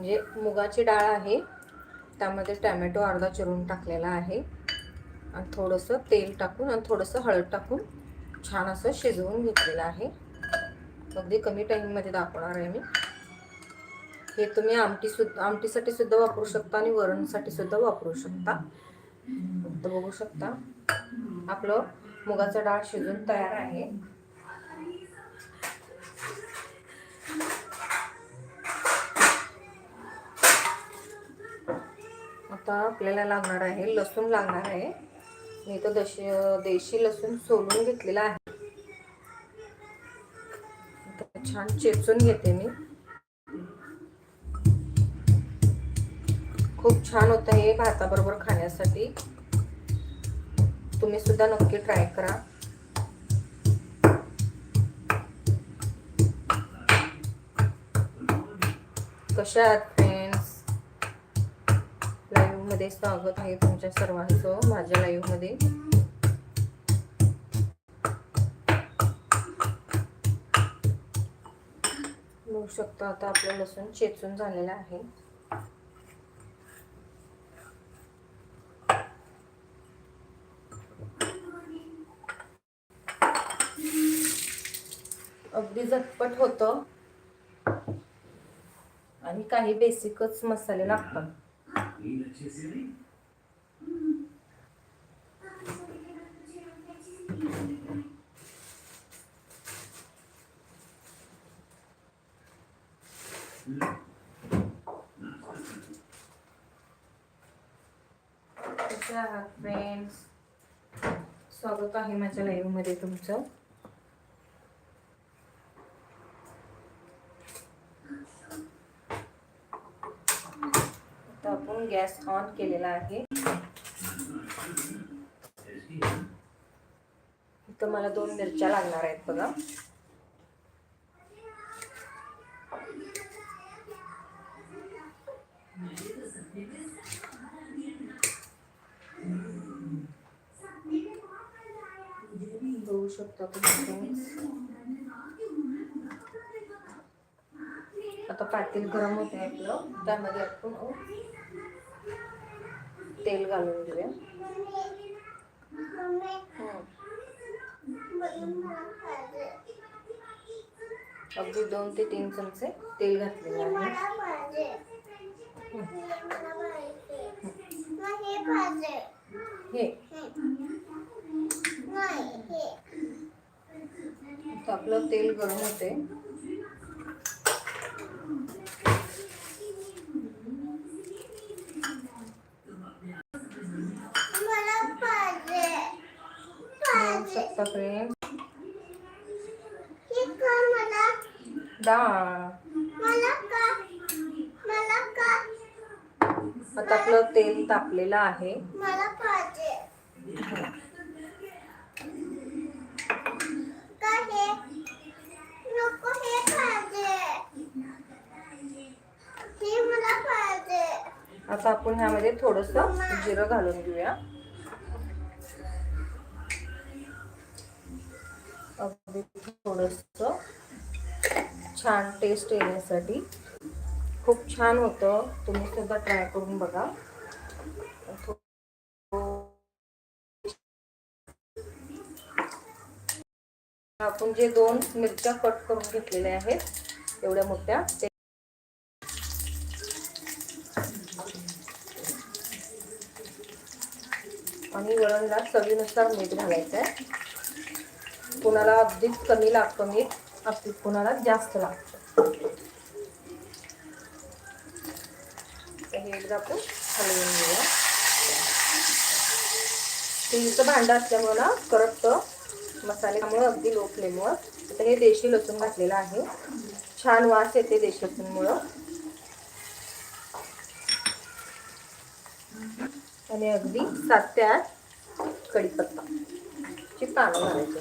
म्हणजे मुगाची डाळ आहे. त्यामध्ये टॅमॅटो अर्धा चिरून टाकलेला आहे. आणि थोडंसं तेल टाकून आणि थोडंसं हळद टाकून छान असं शिजवून घेतलेलं आहे. अगदी कमी टाईममध्ये दाखवणार आहे मी. हे तुम्ही आमटी सुद्धा आमटीसाठी सुद्धा वापरू शकता आणि वरणसाठी सुद्धा वापरू शकता. तर बघू शकता. आपलं मुगाचं डाळ शिजून तयार आहे. आता आपल्याला लागणार आहे लसूण लागणार आहे. मी तर दश देशी लसूण सोलून घेतलेला आहे. छान चेचून घेते मी. खूप छान होतं हे भाताबरोबर खाण्यासाठी. तुम्ही सुद्धा नक्की ट्राय करा. कशा आहात? मध्ये स्वागत आहे तुमच्या सर्वांचं माझ्या लाईव्हमध्ये. बघू शकतो आता आपलं लसूण चेचून झालेलं आहे. अगदी झटपट होतं. आणि काही बेसिकच मसाले लागतात. कसे फ्रेंड्स स्वागत आहे माझ्या लाईव्हमध्ये तुमचं. गॅस ऑन केलेला आहे. इथं मला दोन मिरच्या लागणार आहेत बघा. बघू आता पातेल गरम होते आपलं. त्यामध्ये आपण तेल घालून घेऊया. अगदी दोन ते तीन चमचे तेल घातलेले आहे. हे आपलं तेल गरम होते शकता फ्रेंड आता आपलं तेल तापलेलं आहे. आता आपण ह्यामध्ये थोडस जिरं घालून घेऊया. थोडंसं छान टेस्ट येण्यासाठी. खूप छान होतं. तुम्ही सुद्धा ट्राय करून बघा. आपण जे दोन मिरच्या कट करून घेतलेल्या आहेत एवढ्या मोठ्या ते आणि वरणला चवीनुसार मीठ घालायचं आहे कुणाला अगदीच कमी लागतं मीठ अगदी कुणाला जास्त लागतं हे एकदा आपण हलवून घेऊया. भांडं असल्यामुळं ना करपतं मसाल्यामुळं अगदी लो फ्लेमवर. आता हे देशी लसूण घातलेलं आहे. छान वास येते देशी लसूणमुळं. आणि अगदी सात ते आठ कढीपत्ता. ची पानं घालायची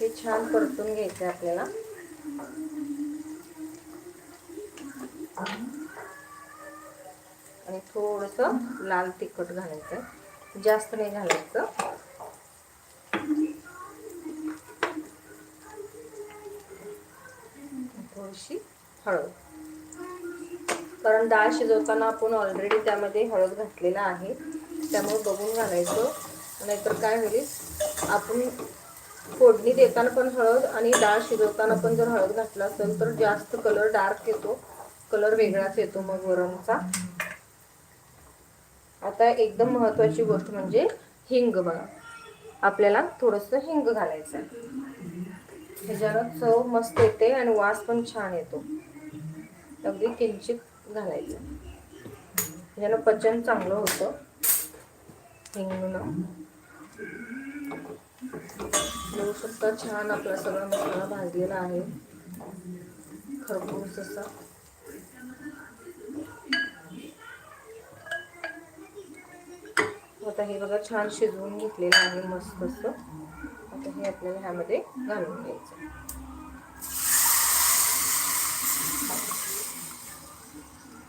हे छान परतून घ्यायचे आपल्याला. आणि थोडस लाल तिखट घालायचं. जास्त नाही घालायचं. थोडीशी हळद. कारण डाळ शिजवताना आपण ऑलरेडी त्यामध्ये हळद घातलेला आहे. त्यामुळे बघून घालायचं. नाहीतर काय होईल आपण फोडणी देताना पण हळद आणि डाळ शिजवताना पण जर हळद घातला असेल तर जास्त कलर डार्क येतो. कलर वेगळाच येतो मग वरणचा. आता एकदम महत्त्वाची गोष्ट म्हणजे हिंग बघा. आपल्याला थोडंसं हिंग घालायचं आहे. ह्याच्यानं चव मस्त येते आणि वास पण छान येतो. अगदी किंचित घालायचं. यानं पचन चांगलं होतं. हिंगून बघू शकता छान आपला सगळा मसाला भाजलेला आहे. खरपूस असा. आता हे बघा छान शिजवून घेतलेलं आहे मस्त असं. आता हे आपल्याला ह्यामध्ये घालून घ्यायचं.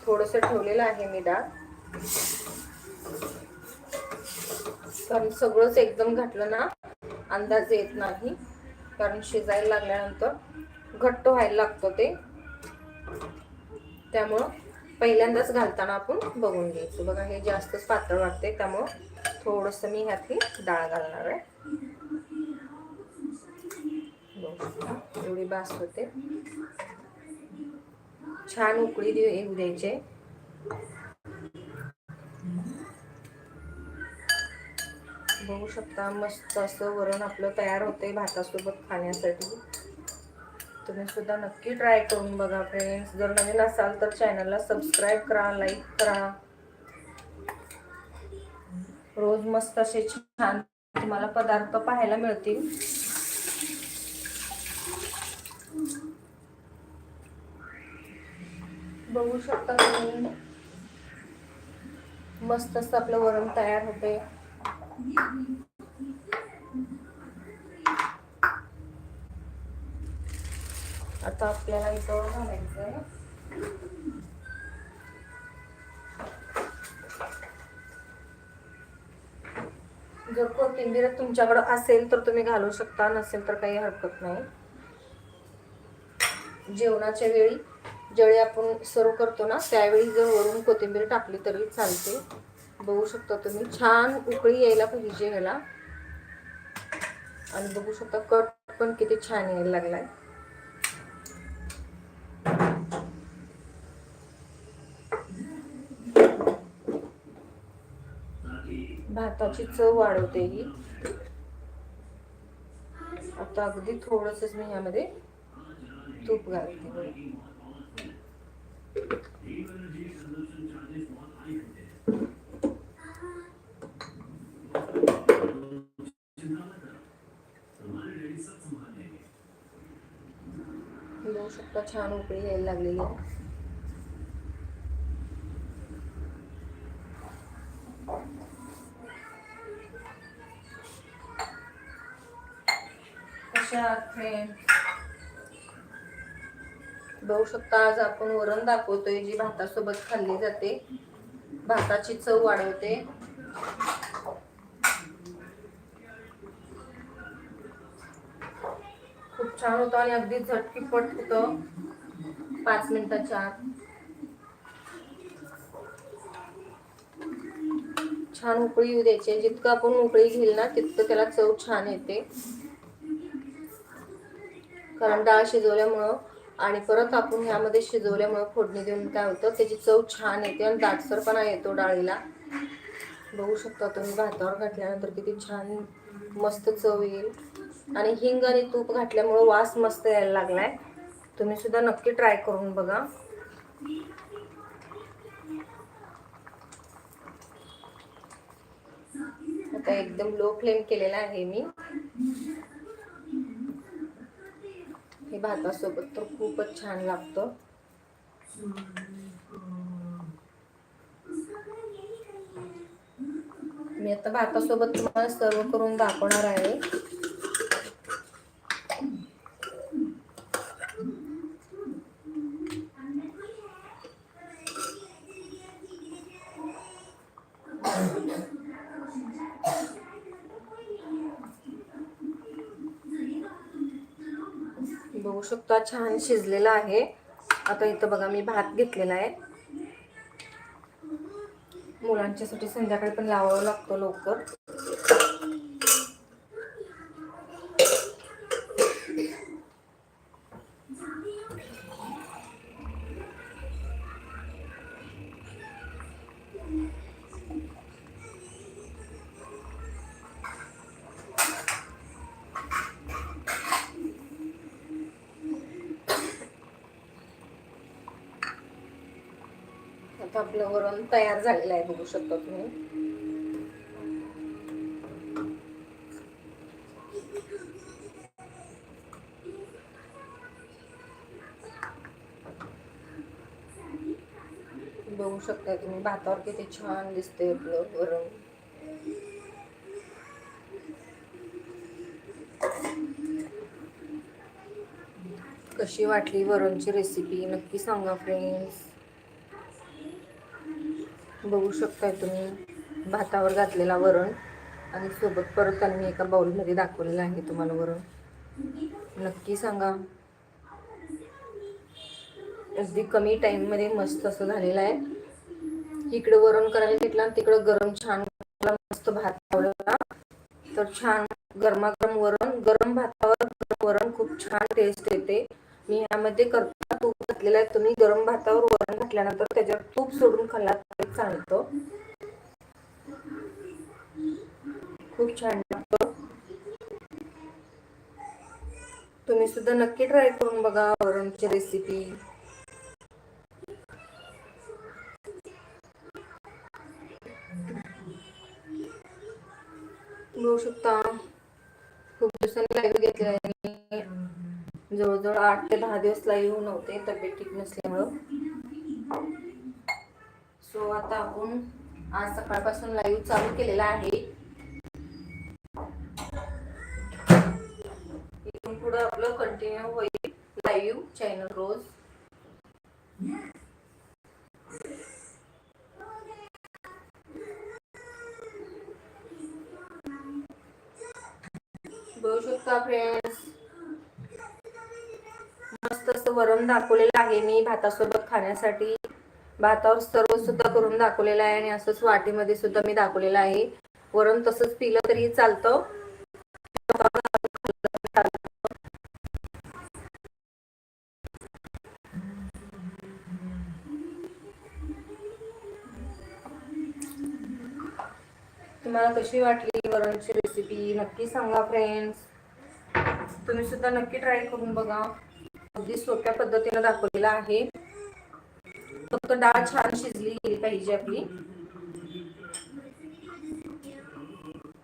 थोडस ठेवलेलं आहे मी डाळ. कारण सगळंच एकदम घातलं ना अंदाज येत नाही. कारण शिजायला लागल्यानंतर घट्ट व्हायला लागतं ते. त्यामुळं पहिल्यांदाच घालताना आपण बघून घ्यायचं. बघा हे जास्तच पातळ वाटते त्यामुळं थोडंसं मी ह्यातही डाळ घालणार आहे. एवढी बास होते. छान उकळी देऊ येऊ द्यायचे. बघू शकता मस्त असं वरण आपलं तयार होते भातासोबत खाण्यासाठी. तुम्ही सुद्धा नक्की ट्राय करून बघा फ्रेंड्स जर नवीन असाल तर चॅनलला सबस्क्राईब करा लाईक करा. रोज मस्त असे छान तुम्हाला पदार्थ पाहायला मिळतील. बघू शकता तुम्ही. मस्त असं आपलं वरण तयार होते आता आपल्याला इथं घालायचं आहे जर कोथिंबीर तुमच्याकडं असेल तर तुम्ही घालू शकता नसेल तर काही हरकत नाही. जेवणाच्या वेळी ज्यावेळी आपण सर्व करतो ना त्यावेळी जर वरून कोथिंबीर टाकली तरी चालते. बघू शकता तुम्ही छान उकळी यायला पाहिजे ह्याला. आणि बघू शकता कट पण किती छान यायला लागलाय. भाताची चव वाढवते ही. आता अगदी थोडस मी ह्यामध्ये तूप घालते छान उकळी यायला लागलेली. आहे कशा आहात पाहू शकता. आज आपण वरण दाखवतोय जी भातासोबत खाल्ली जाते. भाताची चव वाढवते. खूप छान होतं आणि अगदी झटकीपट होतं. पाच मिनिटाच्या आत. छान उकळी येऊ द्यायची. जितकं आपण उकळी घेईल ना तितकं त्याला चव छान येते. कारण डाळ शिजवल्यामुळं आणि परत आपण ह्यामध्ये शिजवल्यामुळं फोडणी देऊन काय होतं त्याची चव छान येते आणि दाटसरपणा येतो डाळीला. बघू शकता तुम्ही भातावर घातल्यानंतर किती छान मस्त चव येईल. आणि हिंग आणि तूप घातल्यामुळं वास मस्त यायला लागलाय. तुम्ही सुद्धा नक्की ट्राय करून बघा. आता एकदम लो फ्लेम केलेला आहे मी हे भातासोबत तर खूपच छान लागतं. मी आता भातासोबत तुम्हाला सर्व करून दाखवणार आहे. बघू छान शिजलेला आहे. आता इथं बघा मी भात घेतलेला आहे. मुलांच्यासाठी संध्याकाळी पण लावावं लागतं लवकर. तयार झालेला आहे बघू शकता तुम्ही. बघू शकता तुम्ही भातावर किती छान दिसते आपलं वरण. कशी वाटली वरणची रेसिपी नक्की सांगा फ्रेंड्स बघू शकताय तुम्ही. भातावर घातलेला वरण आणि सोबत परत मी एका बाउलमध्ये दाखवलेलं आहे तुम्हाला वरण. नक्की सांगा. अगदी कमी टाईममध्ये मस्त असं झालेलं आहे. इकडे वरण करायला घेतलं आणि तिकडं गरम छान मस्त भात लावलेला. तर छान गरमागरम वरण गरम भातावर गरम वरण खूप छान टेस्ट येते. मी यामध्ये करता. तूप घातलेलं आहे. तुम्ही गरम भातावर वरण घातल्यानंतर त्याच्यावर तूप सोडून खाल्ला तरी चालतं. खूप छान लागतो. तुम्ही सुद्धा नक्की ट्राय करून बघा वरणची रेसिपी जवळजवळ आठ ते दहा दिवस येऊ नव्हते तब्येत ठीक नसल्यामुळं. सो आता आपण आज सकाळपासून लाईव्ह चालू केलेला आहे. इथून आपलं कंटिन्यू होईल लाईव्ह चॅनल रोज. बघू शकता फ्रेंड मस्त असं वरण दाखवलेलं आहे. मी भातासोबत खाण्यासाठी भातावर सर्व सुद्धा करून दाखवलेलं आहे आणि असंच वाटीमध्ये सुद्धा मी दाखवलेलं आहे. वरण तसंच पिलं तरी चालतं. तुम्हाला कशी वाटली वरणची रेसिपी नक्की सांगा फ्रेंड्स तुम्ही सुद्धा नक्की ट्राय करून बघा. अगदी सोप्या पद्धतीने दाखवलेला आहे. फक्त डाळ छान शिजली गेली पाहिजे आपली.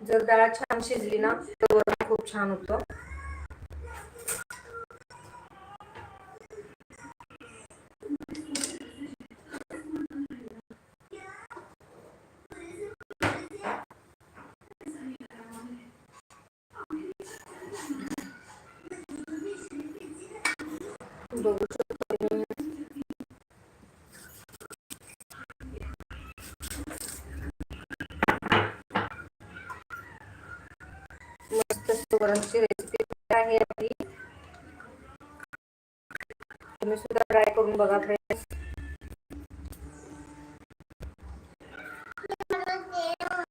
जर डाळ छान शिजली ना तर वरण खूप छान होतं. बघू शकतो तुम्ही. मस्त सुवरणची रेसिपी आहे आपली तुम्ही सुद्धा ट्राय करून बघा फ्रेंड्स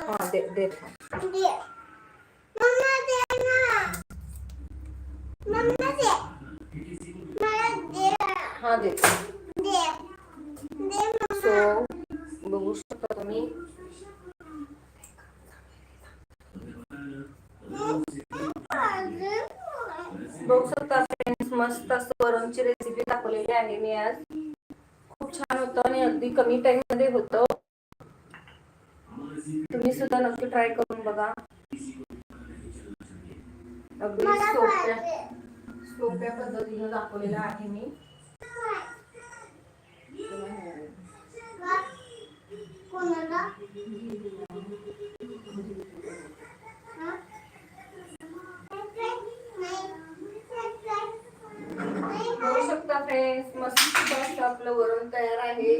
हा दे दे हा दे सो बघू शकता तुम्ही बघू शकता फ्रेंड्स मस्त असं वरणची रेसिपी दाखवलेली आहे मी आज. खूप छान होतं आणि अगदी कमी टाइममध्ये होतं. तुम्ही सुद्धा नक्की ट्राय करून बघा. अगदी सोप्या सोप्या पद्धतीनं दाखवलेलं आहे मी. फ्रेंड्स मस्त असं आपलं वरण तयार आहे.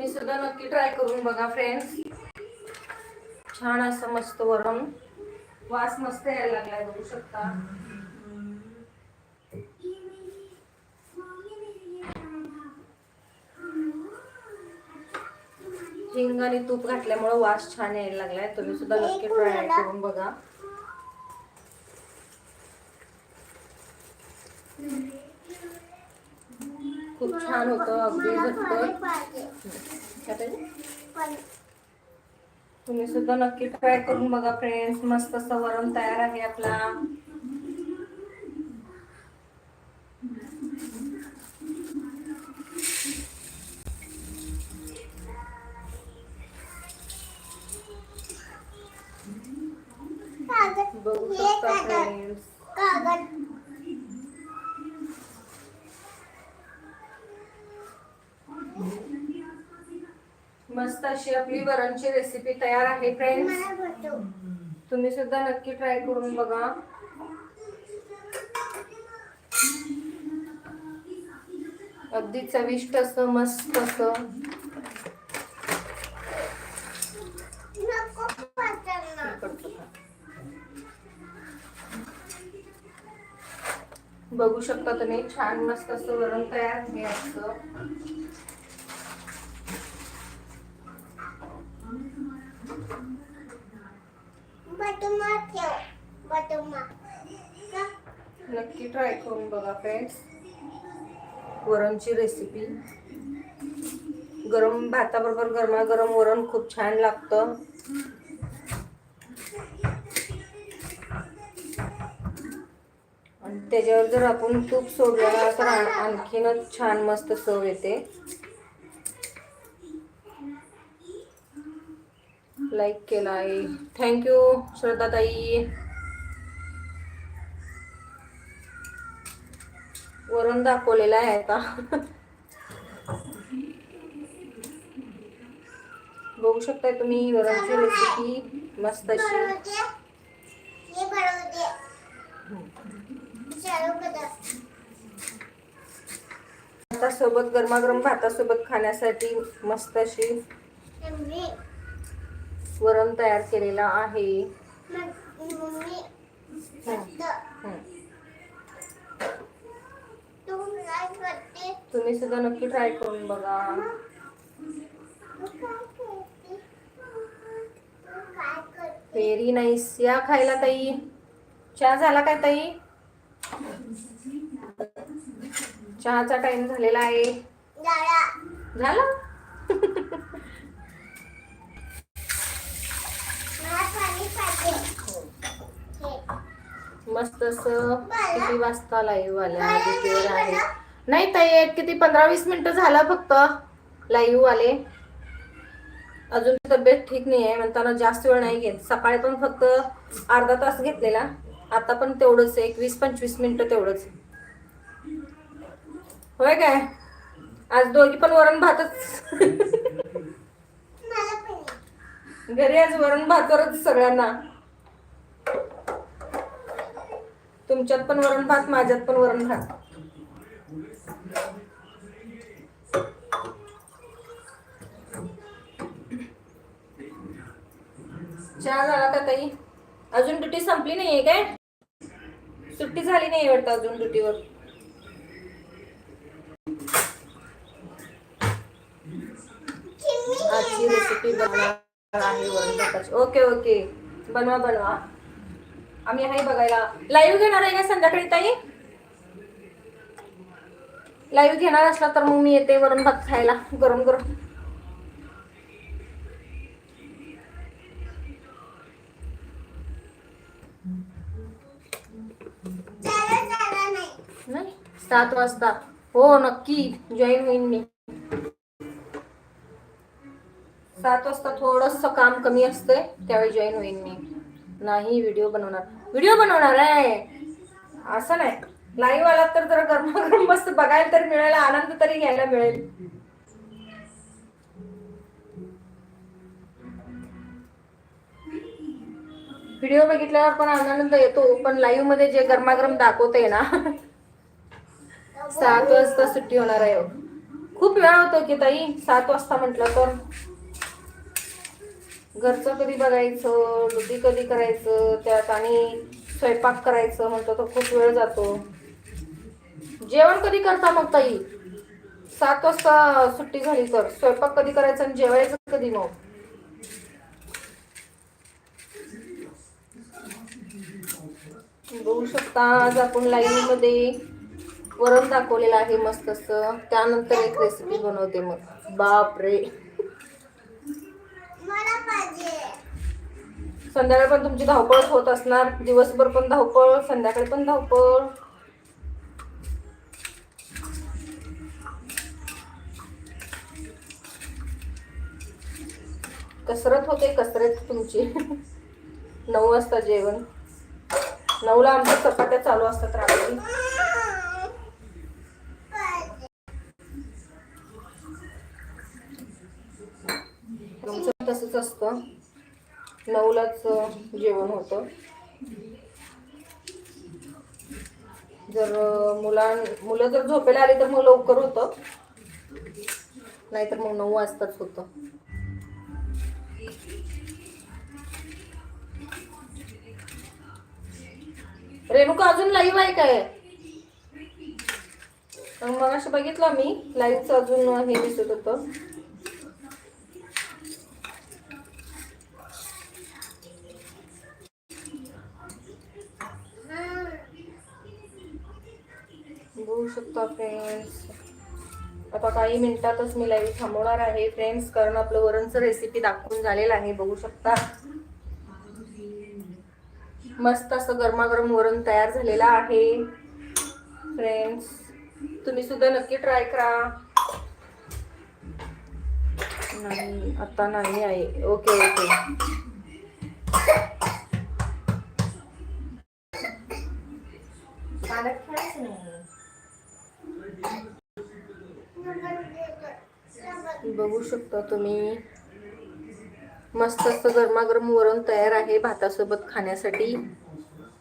तुम्ही सुद्धा नक्की ट्राय करून बघा फ्रेंड्स छान असं मस्त वरण. वास मस्त यायला लागलाय बघू शकता. हिंग आणि तूप घातल्यामुळे वास छान यायला लागलाय. तुम्ही सुद्धा नक्की ट्राय करून बघा. खूप छान होतं अगदी झटपट? तुम्ही सुद्धा नक्की ट्राय करून बघा फ्रेंड्स मस्त असं वरण तयार आहे आपला. बघू शकता फ्रेंड्स मस्त अशी आपली वरणची रेसिपी तयार आहे फ्रेंड्स तुम्ही सुद्धा नक्की ट्राय करून बघा. अगदी चविष्ट असं मस्त असं. बघू शकता तुम्ही छान मस्त असं वरण तयार हे असं नक्की ट्राय करून बघा फ्रेंड्स वरणची रेसिपी गरम भाताबरोबर गरमागरम वरण खूप छान लागतं. आणि त्याच्यावर जर आपण तूप सोडलं तर आणखीनच छान मस्त चव येते. लाईक केला आहे. थँक्यू श्रद्धाताई. वरून दाखवलेला आहे आता. बघू शकताय तुम्ही वरणची रेसिपी मस्त अशी. भातासोबत गरमागरम भातासोबत खाण्यासाठी मस्त अशी वरण तयार केलेला आहे. हं. तुम्ही सुद्धा नक्की ट्राय करून बघा. व्हेरी नाईस या खायला ताई. चहा झाला काय ताई? चहाचा टाइम झालेला आहे. झाला? मस्त असं किती वाजता लाईव्ह आल्या? DP आहे? नाही ताई किती? पंधरा वीस मिनिटं झालं फक्त. लाईव्ह आले अजून तब्येत ठीक नाही आहे म्हणताना जास्त वेळ नाही घेत. सकाळी पण फक्त अर्धा तास घेतलेला. आता पण तेवढंच एक वीस पंचवीस मिनिटं तेवढंच होय काय? आज दोघी पण वरण भातच. घरी आज वरण भातवरच सगळ्यांना. तुमच्यात पण वरण भात माझ्यात पण वरण भात. चहा झाला का ताई? अजून ड्युटी संपली नाहीये काय? सुट्टी झाली नाही वाटतं अजून ड्युटीवर. आजची रेसिपी बनवा आहे वरण भाताची. Okay okay. बनवा बनवा. आम्ही आहे बघायला. लाईव्ह घेणार आहे का संध्याकाळी ताई? लाईव्ह घेणार असला तर मग मी येते वरण भात खायला गरम गरम. नाही सात वाजता. हो नक्की. जॉईन होईन मी. सात वाजता थोडस काम कमी असतंय त्यावेळी जॉईन होईन मी. नाही व्हिडिओ बनवणार. व्हिडिओ बनवणार आहे असं नाही. लाईव्ह आला तर जरा गरमागरम मस्त बघायला तरी मिळेल आनंद तरी घ्यायला मिळेल. व्हिडिओ बघितल्यावर पण आनंद येतो पण लाईव्हमध्ये जे गरमागरम दाखवते ना सात वाजता सुट्टी होणार आहे. खूप वेळ होतो की ताई सात वाजता म्हटलं तर. घरचं कधी बघायचं दुधी कधी करायचं त्यात आणि स्वयंपाक करायचं म्हणतो तर खूप वेळ जातो. जेवण कधी करता मग ताई? सात वाजता सुट्टी झाली तर. स्वयंपाक कधी करायचं आणि जेवायचं कधी मग? बघू शकता आज आपण लाईव्हमध्ये वरण दाखवलेलं आहे मस्त असं त्यानंतर एक रेसिपी बनवते मग. बाप रे संध्याकाळी पण तुमची धावपळच होत असणार. दिवसभर पण धावपळ संध्याकाळी पण धावपळ. कसरत होते कसरत तुमची. नऊ वाजता जेवण. नऊला आमच्या चपात्या चालू असतात रात्री. तुमचं तसंच असतं. नऊलाच जेवण होतं. जर मुलां मुलं जर झोपेला आली तर मग लवकर होतं. नाहीतर मग नऊ वाजताच होतं. रेणुका अजून लाईव्ह आहे काय? मग असं बघितलं मी. लाईव्हचं अजून हे दिसत होतं. बघू शकता फ्रेंड्स आता काही मिनिटातच मी लाईव्ह थांबवणार आहे. फ्रेंड्स कारण आपलं वरणचं रेसिपी दाखवून झालेलं आहे बघू शकता. मस्त असं गरमागरम वरण तयार झालेलं आहे. फ्रेंड्स तुम्ही सुद्धा नक्की ट्राय करा. नाही आता नाही आहे. ओके ओके बघू शकता तुम्ही. मस्त असं गरमागरम वरण तयार आहे भातासोबत खाण्यासाठी.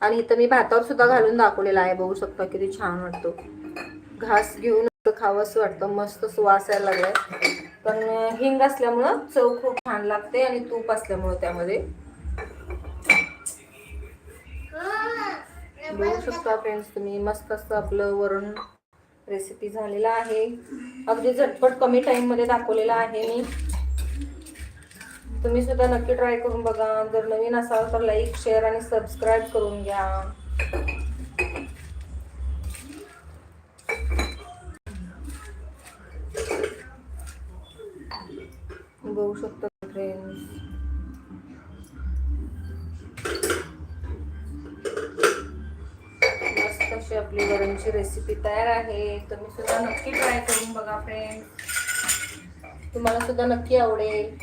आणि इथं मी भातावर सुद्धा घालून दाखवलेला आहे बघू शकता किती छान वाटतो. घास घेऊन खावंसं वाटतं मस्त वास यायला लागलाय. पण हिंग असल्यामुळं चव खूप छान लागते आणि तूप असल्यामुळं त्यामध्ये. बघू शकता फ्रेंड्स तुम्ही मस्त असं आपलं वरण रेसिपी झालेला आहे. अगदी झटपट कमी टाईममध्ये दाखवलेला आहे मी. तुम्ही सुद्धा नक्की ट्राय करून बघा. जर नवीन असाल तर लाईक शेअर आणि सबस्क्राईब करून घ्या. बघू शकता फ्रेंड्स मस्त अशी आपली वरणची रेसिपी तयार आहे. तुम्ही सुद्धा नक्की ट्राय करून बघा फ्रेंड तुम्हाला सुद्धा नक्की आवडेल.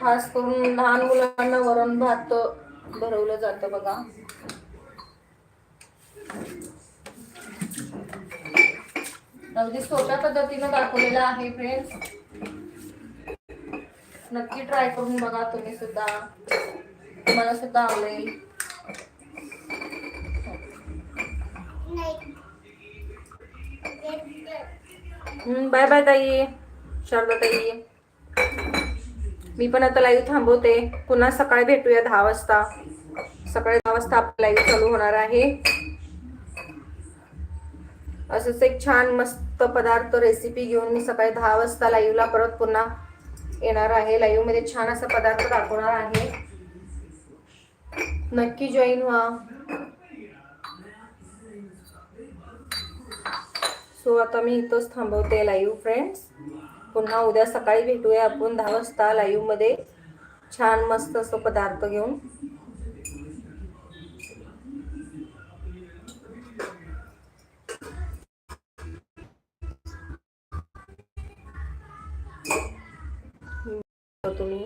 खास करून लहान मुलांना वरण भात भरवलं जातं बघा. अगदी सोप्या पद्धतीनं दाखवलेलं आहे फ्रेंड्स नक्की ट्राय करून बघा तुम्ही सुद्धा. तुम्हाला सुद्धा आवडेल. बाय बाय ताई. शारदा ताई. मी पण आता लाईव्ह थांबवते. पुन्हा सकाळी भेटूया दहा वाजता. सकाळी दहा वाजता आपला लाईव्ह चालू होणार आहे. असंच एक छान मस्त पदार्थ रेसिपी घेऊन मी सकाळी दहा वाजता लाईव्हला परत पुन्हा येणार आहे. लाईव्हमध्ये छान असा पदार्थ दाखवणार आहे. नक्की जॉईन व्हा. सो आता मी इथंच थांबवते लाईव्ह फ्रेंड्स पुन्हा उद्या सकाळी भेटूया आपण. दहा वाजता लाईव्हमध्ये. छान मस्त असं पदार्थ घेऊन. तुम्ही